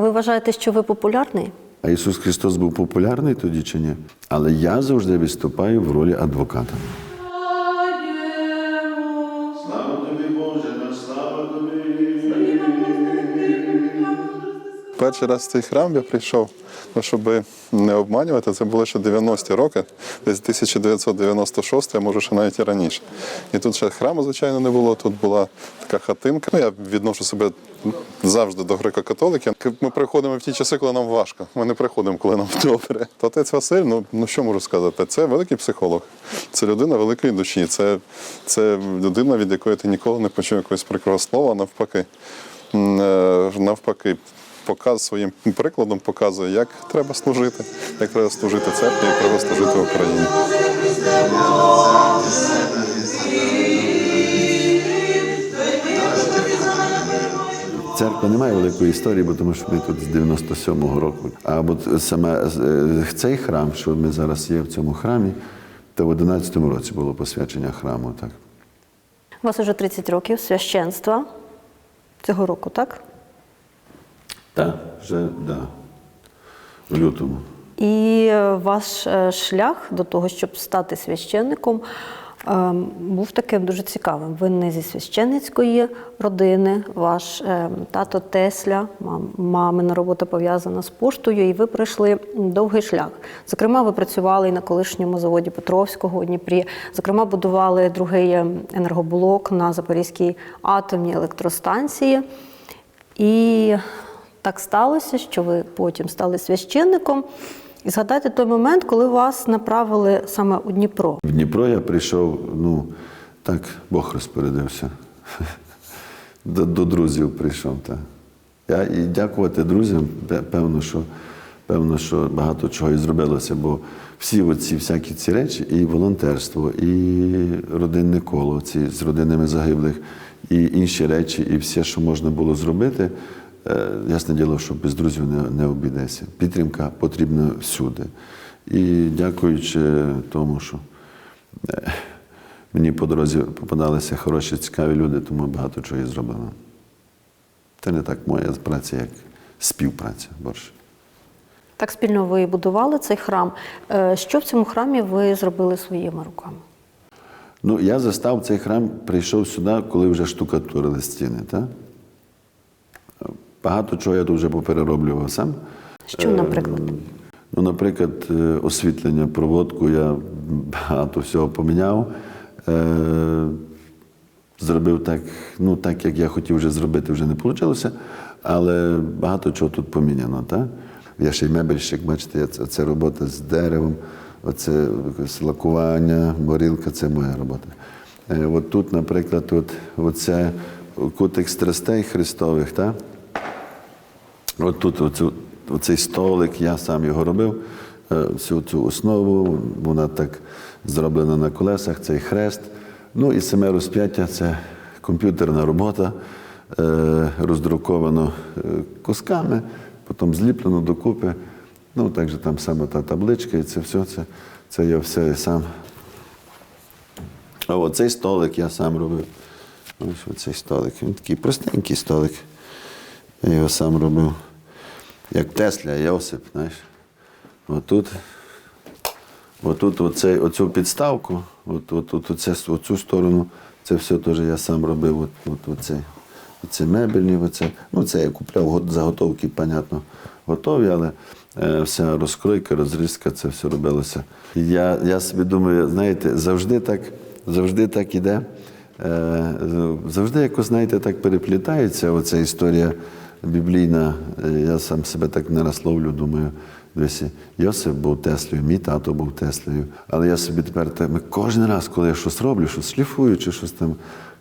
ви вважаєте, що ви популярний? А Ісус Христос був популярний тоді чи ні? Але я завжди виступаю в ролі адвоката. Перший раз в цей храм я прийшов, ну, щоб не обманювати, це було ще 90-ті роки, десь 1996, а може ще навіть і раніше. І тут ще храму, звичайно, не було. Тут була така хатинка. Ну, я відношу себе завжди до греко-католиків. Ми приходимо в ті часи, коли нам важко. Ми не приходимо, коли нам добре. То Василь, ну, ну що можу сказати? Це великий психолог, це людина великої душі, це, це людина, від якої ти ніколи не почув якогось прикрого слова, навпаки. Е, Навпаки, показ своїм прикладом показує, як треба служити, як треба служити церкві, як треба служити Україні. Церква не має великої історії, бо тому що ми тут з 97-го року. А от саме е, цей храм, що ми зараз є в цьому храмі, то в 11-му році було посвячення храму. Так. У вас уже 30 років священства цього року, так? Так, вже да. в лютому. І е, ваш е, шлях до того, щоб стати священником, е, був таким дуже цікавим. Ви не зі священницької родини, ваш е, тато Тесля, мамина робота пов'язана з поштою, і ви пройшли довгий шлях. Зокрема, ви працювали і на колишньому заводі Петровського у Дніпрі. Зокрема, будували другий е, енергоблок на Запорізькій атомній електростанції. І так сталося, що ви потім стали священником. І згадайте той момент, коли вас направили саме у Дніпро. В Дніпро я прийшов, ну, так Бог розпорядився. До, до друзів прийшов. Так. Я і дякувати друзям, певно, що, певно, що багато чого і зробилося, бо всі оці всякі ці речі, і волонтерство, і родинне коло ці з родинами загиблих, і інші речі, і все, що можна було зробити. Е, Ясне діло, що без друзів не, не обійдеться. Підтримка потрібна всюди. І дякуючи тому, що е, мені по дорозі попадалися хороші, цікаві люди, тому багато чого і зробила. Це не так моя праця, як співпраця борше. Так спільно ви будували цей храм. Е, Що в цьому храмі ви зробили своїми руками? Ну, я застав цей храм, прийшов сюди, коли вже штукатурили стіни. Так? Багато чого я тут вже поперероблював сам. Що, наприклад? Ну, наприклад, е, освітлення, проводку я багато всього поміняв. Е, Зробив так, ну так, як я хотів вже зробити, вже не вийшло, але багато чого тут поміняно. Так? Я ще й мебельщик, бачите, це, це робота з деревом, оце лакування, морілка це моя робота. Е, От тут, наприклад, от, оце кутик страстей Христових, так? От тут оцю, оцей столик, я сам його робив. е, Всю цю основу, вона так зроблена на колесах, цей хрест. Ну і саме розп'яття це комп'ютерна робота, е, роздруковано е, кусками, потім зліплено докупи. Ну, також там саме та табличка, і це все, це, це я все сам. А оцей столик я сам робив. Ось оцей столик. Він такий простенький столик. Я його сам робив. Як Тесля, Йосип, знаєш. Отут, отут оцей, оцю підставку, от, от, от, оце, оцю сторону, це все теж я сам робив. От, от, оце, оце мебельні, оце. Ну, це я купляв заготовки, понятно, готові, але е, вся розкройка, розрізка, це все робилося. Я, я собі думаю, знаєте, завжди так, завжди так іде. Е, Завжди якось, знаєте, так переплітається оця історія біблійна. Е, Я сам себе так не розловлю, думаю, дивися, Йосип був Теслею, мій тато був Теслею. Але я собі тепер так, кожен раз, коли я щось роблю, щось шліфую чи щось там,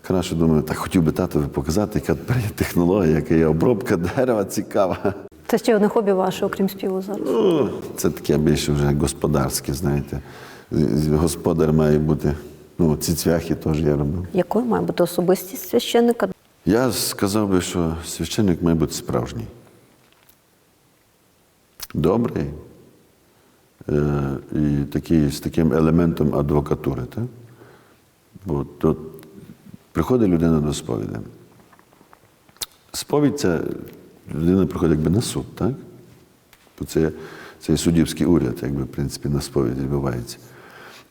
краще думаю, так хотів би татові показати, яка тепер є технологія, яка є обробка дерева цікава. Це ще одне хобі ваше, окрім співу зараз. Ну, Це таке більше вже господарське, знаєте. Господар має бути. Ну, ці цвяхи теж я робив. Якою має бути особистість священника? Я сказав би, що священник має бути справжній. Добрий е, і такий, з таким елементом адвокатури. Так? Бо тут приходить людина до сповіді. Сповідь це людина приходить якби на суд, так? Бо це, це суддівський уряд, якби, в принципі, на сповіді відбувається.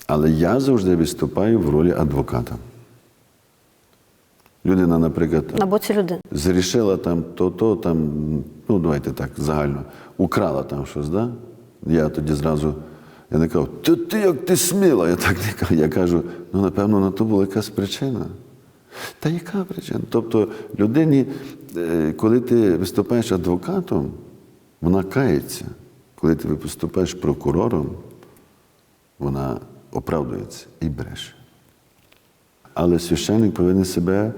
Але я завжди виступаю в ролі адвоката. Людина, наприклад, На боці людини. зрішила там то-то, там, ну давайте так, загально, украла там щось, да? Я тоді зразу, я не кажу, ти, ти як ти сміла? Я так не кажу. Я кажу, ну напевно, на то була якась причина. Та яка причина? Тобто людині, е, коли ти виступаєш адвокатом, вона кається. Коли ти виступаєш прокурором, вона оправдується і бреше. Але священник повинен себе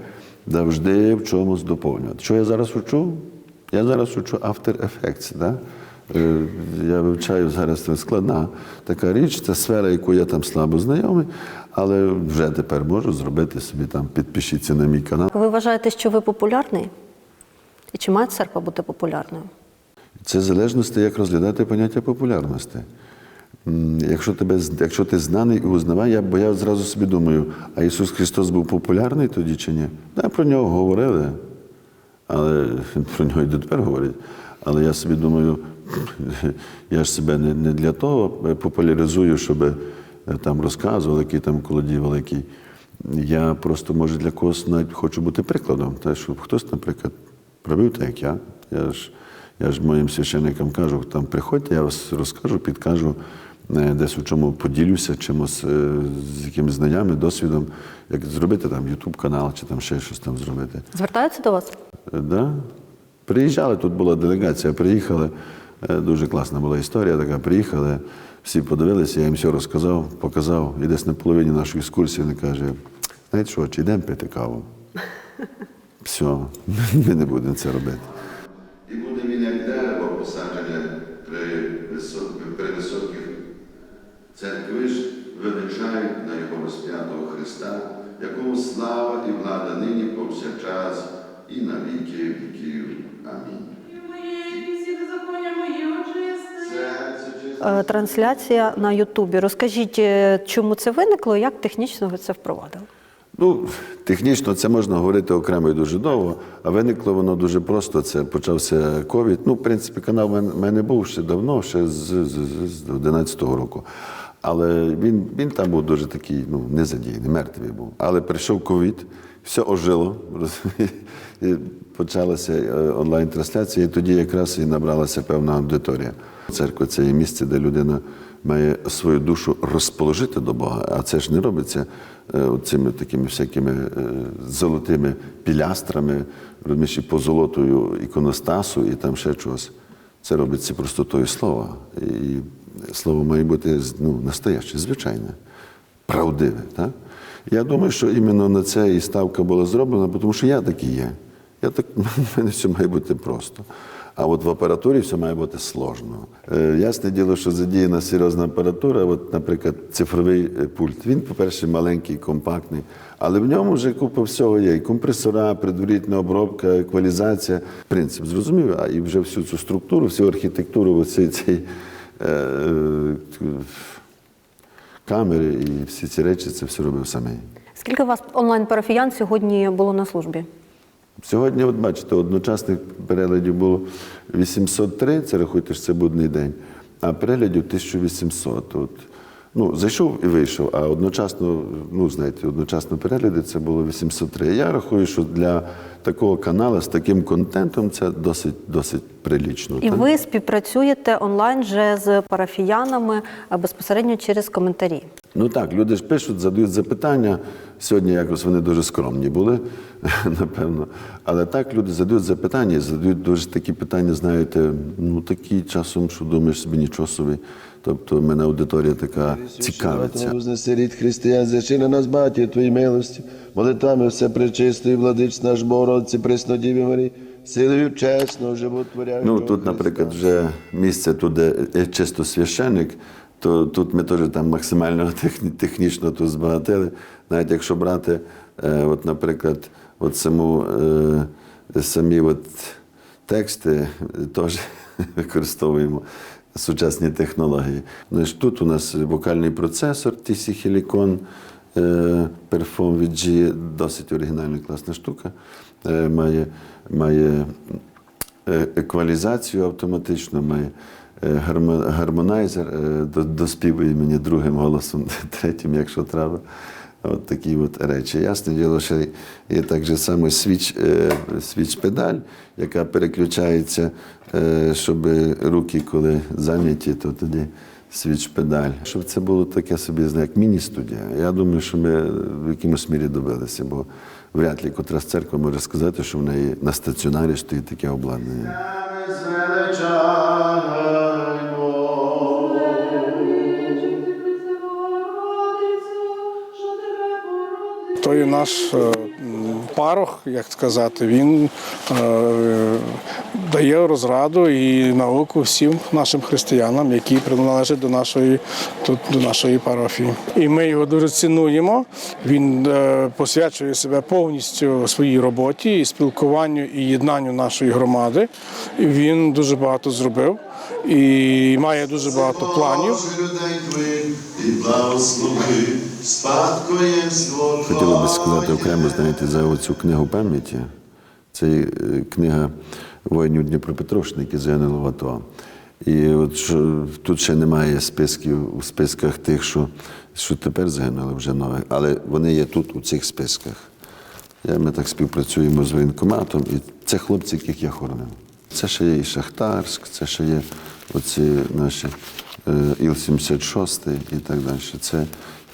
завжди в чомусь доповнювати. Що я зараз учу? Я зараз учу After Effects. Да? Е, Я вивчаю зараз це складна така річ, це сфера, яку я там слабо знайомий, але вже тепер можу зробити собі там, підпишіться на мій канал. Ви вважаєте, що ви популярний? І чи має церква бути популярною? Це в залежності, як розглядати поняття популярності. Якщо, тебе, якщо ти знаний і узнаваєш, я, бо я зразу собі думаю, а Ісус Христос був популярний тоді чи ні? Да, про нього говорили, але про нього і дотепер говорять. Але я собі думаю, я ж себе не, не для того популяризую, щоб е, там розказували, який там колодій великий. Я просто, може, для когось навіть хочу бути прикладом. Те, щоб хтось, наприклад, пробив так, як я. Я ж, я ж моїм священникам кажу, там приходьте, я вас розкажу, підкажу, е, десь у чому поділюся, чимось е, з якимись знаннями, досвідом, як зробити там YouTube канал чи там ще щось там зробити. Звертаються до вас? Е, Да. Приїжджали, тут була делегація, приїхали. Дуже класна була історія така. Приїхали, всі подивилися, я їм все розказав, показав. І десь на половині нашої екскурсії він каже: знаєте що, чи йдемо пити каву? Все, ми не будемо це робити. Трансляція на Ютубі. Розкажіть, е, чому це виникло як технічно ви це впровадили? Ну, технічно це можна говорити окремо і дуже довго, а виникло воно дуже просто. Це почався ковід. Ну, в принципі, канал в мене- був ще давно, ще з, з, з, з 11-го року. Але він, він там був дуже такий, ну, незадійний, мертвий був. Але прийшов ковід, все ожило, і почалася е, онлайн-трансляція, і тоді якраз і набралася певна аудиторія. Церква це є місце, де людина має свою душу розположити до Бога, а це ж не робиться е, цими такими всякими е, золотими пілястрами, розумієш, і позолотою іконостасу і там ще чогось. Це робиться простотою слова. І слово має бути ну, настояще, звичайне, правдиве. Так? Я думаю, що іменно на це і ставка була зроблена, тому що я такий є. Я так, в мене все має бути просто. А от в апаратурі все має бути сложно. Е, ясне діло, що задіяна серйозна апаратура, от, наприклад, цифровий е, пульт. Він, по-перше, маленький, компактний, але в ньому вже купа всього є. І компресора, предварительна обробка, еквалізація. Принцип зрозумів, а і вже всю цю структуру, всю архітектуру, оцей, цей, е, е, камери і всі ці речі, це все робив самий. Скільки у вас онлайн-парафіян сьогодні було на службі? Сьогодні, от бачите, одночасних переглядів було 803, це рахуйте, що це будний день, а переглядів 1800. От. Ну, зайшов і вийшов, а одночасно, ну, знаєте, одночасно перегляди це було 803. Я рахую, що для такого каналу з таким контентом це досить, досить прилічно. І так? ви співпрацюєте онлайн вже з парафіянами безпосередньо через коментарі. Ну так, люди ж пишуть, задають запитання. Сьогодні якось вони дуже скромні були, напевно. Але так люди задають запитання, і задають дуже такі питання, знаєте, ну такі часом, що думаєш собі нічого собі. Тобто в мене аудиторія така цікавиться. Вознеси християн, зачини нас, баті, Твої милості, молитвами все пречистої, владич наш Богородці, Преснодіві Марі, силою чесно, животворяючого. Ну тут, наприклад, вже місце, тут, де чисто священник, то тут ми теж там максимально технічно тут збагатили. Навіть якщо брати, е, от, наприклад, от саму, е, самі от тексти е, теж використовуємо сучасні технології. Тут у нас вокальний процесор TC Helicon Perform від досить оригінальна класна штука. Має, має еквалізацію автоматично, має гармонайзер, е, доспівує мені другим голосом, третім, якщо треба. От такі от речі. Ясне діло, що є так же само свіч, е, свіч-педаль, яка переключається, е, щоб руки, коли зайняті, то тоді свіч-педаль. Щоб це було таке собі, як міні-студія. Я думаю, що ми в якомусь мірі добилися, бо вряд ли котра з церква може сказати, що в неї на стаціонарі стоїть таке обладнання. Той наш е, парох, як сказати, він е, дає розраду і науку всім нашим християнам, які приналежать до нашої тут до нашої парафії. І ми його дуже цінуємо. Він е, посвячує себе повністю своїй роботі і спілкуванню і єднанню нашої громади. Він дуже багато зробив і має дуже багато планів. Людей твоїх і благослови спадкоємство Хотілося б сказати окремо, знаєте, за цю книгу пам'яті. Це е, книга воїнів Дніпропетровщини, які загинули в АТО. І от що, тут ще немає списків у списках тих, що, що тепер загинули вже нових, але вони є тут у цих списках. Я, ми так співпрацюємо з воєнкоматом, і це хлопці, яких я хоронив. Це ще є і Шахтарськ, це ще є оці наші Іл-76 і так далі. Це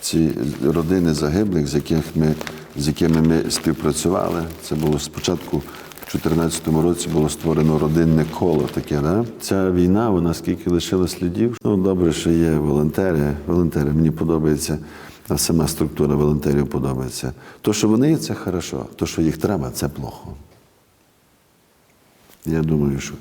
ці родини загиблих, з, яких ми, з якими ми співпрацювали. Це було спочатку в 2014 році було створено родинне коло таке. Да? Ця війна, вона скільки лишила слідів. Ну, добре, що є волонтери. Волонтери мені подобається. А сама структура волонтерів подобається. То, що вони є, це хорошо. То, що їх треба, це плохо. Я думаю, що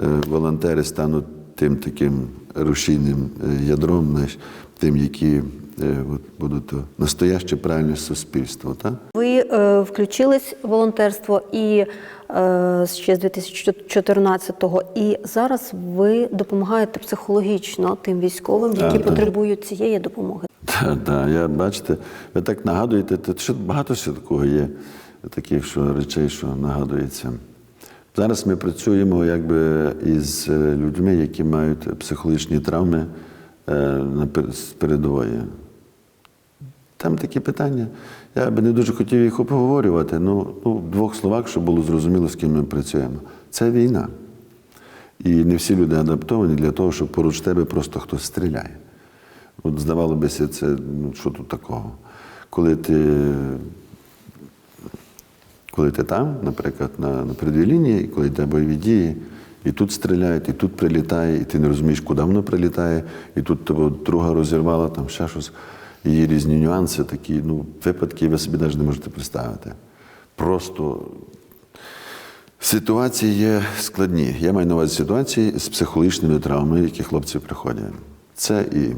е, волонтери стануть тим таким рушійним е, ядром, знаєш, тим, які е, от, будуть настояще правильне суспільство. Так? Ви е, включились в волонтерство і е, ще з 2014-го, і зараз ви допомагаєте психологічно тим військовим, які Так, так. потребують цієї допомоги. Так, так, я бачите, ви так нагадуєте, що багато ще такого є, таких що речей, що нагадується. Зараз ми працюємо якби із е, людьми, які мають психологічні травми е, з передової. Там такі питання. Я би не дуже хотів їх обговорювати. Ну, ну, в двох словах, щоб було зрозуміло, з ким ми працюємо. Це війна. І не всі люди адаптовані для того, щоб поруч тебе просто хтось стріляє. От здавало бися, це ну, що тут такого? Коли ти, коли ти там, наприклад, на, на передовій лінії, і коли йде бойові дії, і тут стріляють, і тут прилітає, і ти не розумієш, куди воно прилітає, і тут тебе друга розірвала, там ще щось. І Є різні нюанси, такі ну, випадки ви собі навіть не можете представити. Просто Ситуації є складні. Я маю на увазі ситуації з психологічними травмами, які хлопці приходять. Це і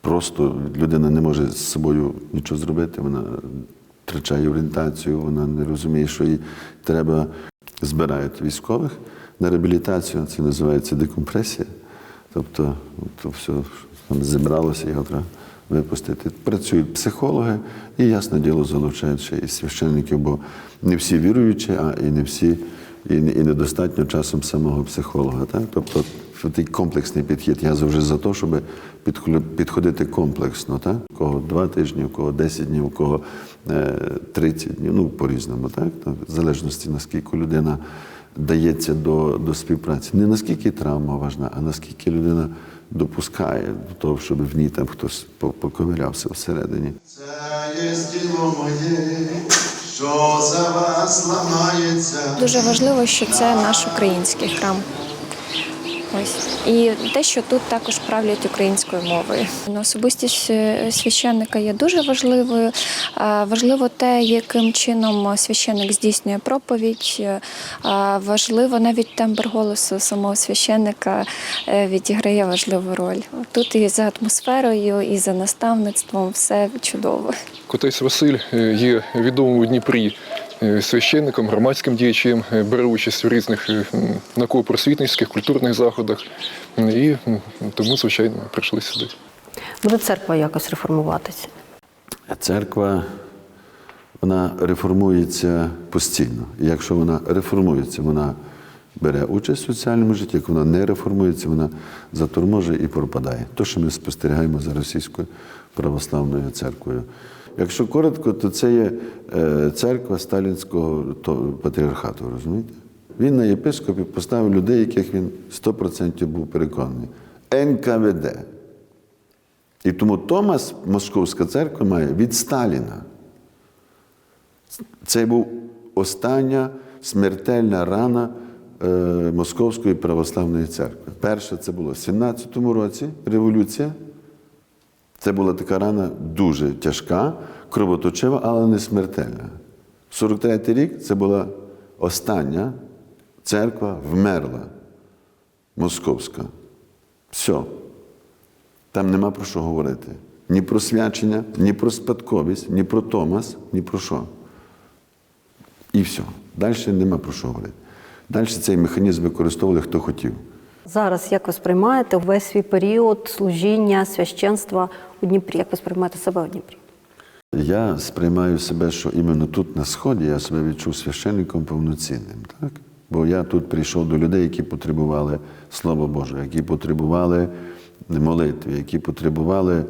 просто людина не може з собою нічого зробити, вона втрачає орієнтацію, вона не розуміє, що їй треба збирають військових на реабілітацію. Це називається декомпресія. Тобто, то все там зібралося, його треба випустити. Працюють психологи і, ясне діло, залучають ще і священників, бо не всі віруючі, а і не всі, і, і недостатньо часом самого психолога. Так? Тобто, такий комплексний підхід. Я завжди за те, щоб підходити комплексно. Так? У кого два тижні, у кого 10 днів, у кого 30 днів, ну по-різному, так? Та В залежності, наскільки людина дається до, до співпраці. Не наскільки травма важна, а наскільки людина допускає до того, щоб в ній там хтось по- поковирявся всередині. Це є тіло моє, що за вас ламається. Дуже важливо, що це наш український храм. Ось і те, що тут також правлять українською мовою. Ну, Особистість е, священника є дуже важливою. Важливо те, яким чином священник здійснює проповідь. Е, Важливо навіть тембр голосу самого священника е, відіграє важливу роль. Тут і за атмосферою, і за наставництвом все чудово. Котець Василь є відомим у Дніпрі священником, громадським діячем, е, бере участь в різних е, науково-просвітницьких, культурних заходах. І тому, звичайно, прийшли сюди. Буде церква якось реформуватися. Церква, вона реформується постійно. І якщо вона реформується, вона бере участь в соціальному житті, як вона не реформується, вона заторможує і пропадає. То, що ми спостерігаємо за російською православною церквою. Якщо коротко, то це є е, церква сталінського патріархату, розумієте? Він на єпископі поставив людей, яких він 100% був переконаний. НКВД. І тому Томас, Московська церква, має від Сталіна. Це був остання смертельна рана е, Московської православної церкви. Перша це було в 17-му році революція. Це була така рана дуже тяжка, кровоточива, але не смертельна. 43-й рік це була остання церква вмерла. Московська. Все. Там нема про що говорити. Ні про свячення, ні про спадковість, ні про Томас, ні про що. І все. Далі нема про що говорити. Далі цей механізм використовували хто хотів. Зараз як ви сприймаєте весь свій період служіння, священства у Дніпрі? Як ви сприймаєте себе у Дніпрі? Я сприймаю себе, що іменно тут, на Сході, я себе відчув священником повноцінним. Так? Бо я тут прийшов до людей, які потребували Слова Божого, які потребували молитви, які потребували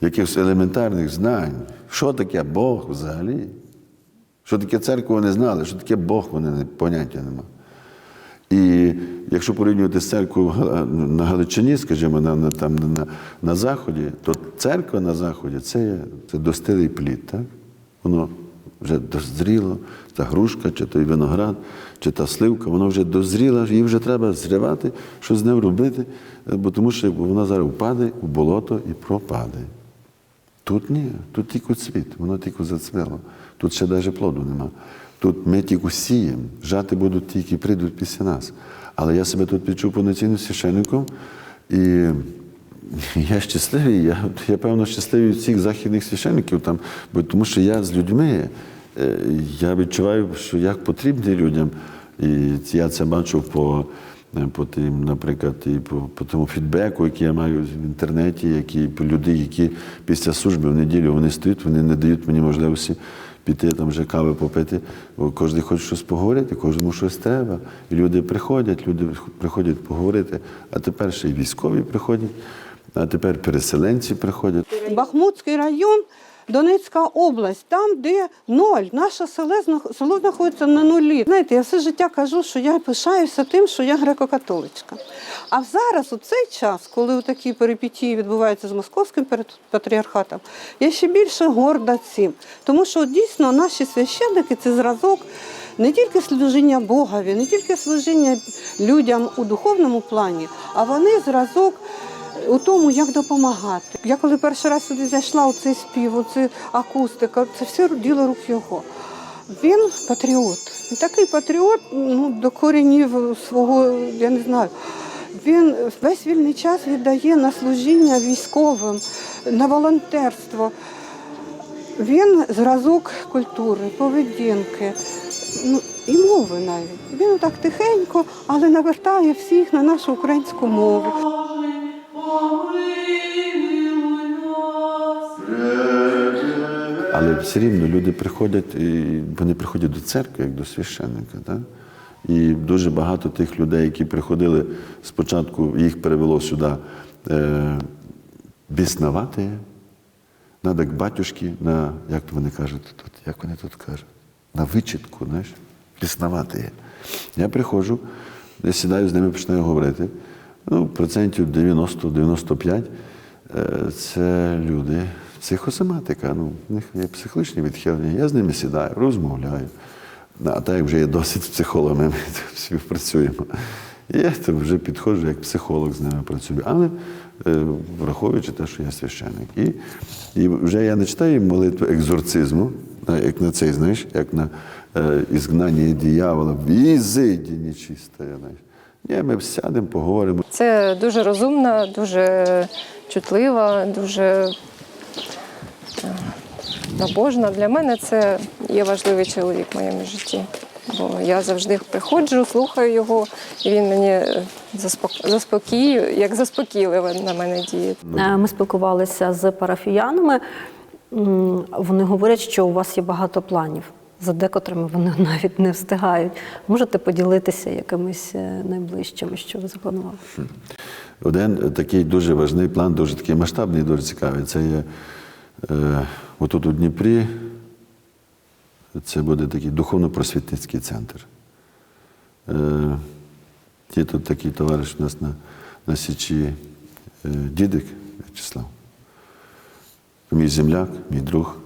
якихось елементарних знань. Що таке Бог взагалі? Що таке церква, вони знали, що таке Бог, вони поняття нема. І якщо порівнювати з церквою на Галичині, скажімо, на, на, там, на, на Заході, то церква на Заході це, це достилий плід. Так? Воно вже дозріло, та грушка, чи той виноград, чи та сливка, воно вже дозріло, її вже треба зривати, що з нею робити, бо тому що вона зараз впаде у болото і пропаде. Тут ні, тут тільки цвіт, воно тільки зацвіло. Тут ще навіть плоду нема. Тут ми тільки сіємо, жати будуть ті, які прийдуть після нас. Але я себе тут відчув повноцінним священником, і я щасливий, я, я певно щасливий всіх західних священників там, бо тому що я з людьми, е, я відчуваю, що як потрібний людям. І я це бачив по, по тим, наприклад, і по, по тому фідбеку, який я маю в інтернеті, які по люди, які після служби в неділю вони стоять, вони не дають мені можливості піти там вже кави попити. Бо кожен хоче щось поговорити, кожному щось треба. І люди приходять, люди приходять поговорити. А тепер ще й військові приходять, а тепер переселенці приходять. Бахмутський район, Донецька область, там, де ноль, наше село, село знаходиться на нулі. Знаєте, я все життя кажу, що я пишаюся тим, що я греко-католичка. А зараз, у цей час, коли такі перипетії відбуваються з московським патріархатом, я ще більше горда цим. Тому що дійсно наші священники це зразок не тільки служіння Богові, не тільки служіння людям у духовному плані, а вони зразок у тому, як допомагати. Я коли перший раз сюди зайшла, у цей спів, у цю акустика, це все діло рук його. Він патріот. Він такий патріот ну, до коренів свого, я не знаю. Він весь вільний час віддає на служіння військовим, на волонтерство. Він зразок культури, поведінки, ну, і мови навіть. Він так тихенько, але навертає всіх на нашу українську мову. Але все рівно люди приходять, і вони приходять до церкви, як до священника. Так? І дуже багато тих людей, які приходили спочатку, їх перевело сюди е, біснавати, надо к батюшки, на, як вони кажуть тут, як вони тут кажуть, на вичітку, знаєш, біснавати. Я приходжу, я сідаю з ними, починаю говорити. Ну, процентів 90-95 е, це люди, психосоматика. Ну, в них є психологічні відхилення. Я з ними сідаю, розмовляю. А так вже є досить з психологами, ми співпрацюємо. Я там вже підходжу як психолог з ними працюю. Але е, враховуючи те, що я священник. І, і вже я не читаю молитву екзорцизму, як на цей, знаєш, як на е, ізгнання диявола, візиді нечистая. Знаєш. Ні, ми сядемо, поговоримо. Це дуже розумна, дуже чутлива, дуже е, набожна. Для мене це є важливий чоловік в моєму житті. Бо я завжди приходжу, слухаю його, і він мені е, заспок- заспокоює, як заспокійливо на мене діє. Е, Ми спілкувалися з парафіянами, Вони говорять, що у вас є багато планів, за декотрими вони навіть не встигають. Можете поділитися якимись е, найближчими, що ви запланували? Один такий дуже важний план, дуже такий масштабний, дуже цікавий. Це є е, отут у Дніпрі. Це буде такий духовно-просвітницький центр. Е, є тут такий товариш у нас на, на Січі е, Дідик В'ячеслав. Мій земляк, мій друг.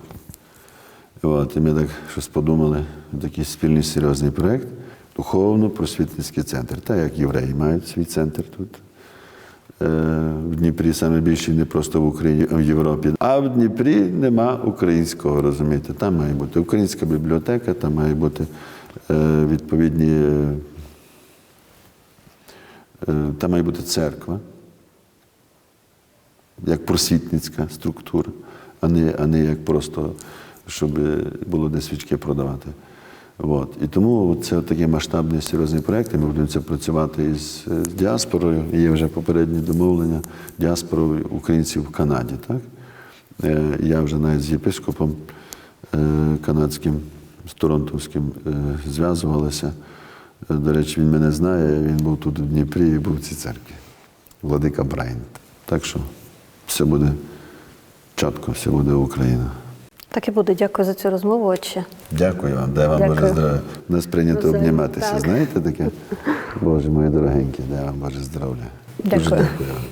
От, і ми так щось подумали, такий спільний серйозний проєкт. Духовно-просвітницький центр. Так як євреї мають свій центр тут. Е, В Дніпрі саме більше не просто в Україні, а в Європі. А в Дніпрі нема українського, розумієте. Там має бути українська бібліотека, там має бути е, відповідні. е, Там має бути церква, як просвітницька структура, а не, а не як просто, щоб було де свічки продавати. От. І тому це такий масштабний серйозний проєкт, ми будемо працювати із, з діаспорою. Є вже попередні домовлення діаспорою українців в Канаді. Так? Е, Я вже навіть з єпископом е, канадським, з Торонтовським е, зв'язувалися. Е, До речі, він мене знає, він був тут у Дніпрі і був в цій церкві. Владика Брайн. Так що все буде чітко, все буде Україна. Так і буде. Дякую за цю розмову, отче. Дякую вам, дай вам. Боже здоров'я. У нас прийнято Навзаєм, обніматися, так. знаєте таке? Боже мої дорогенькі, дай вам Боже здоров'я. Дуже Дякую. дякую вам.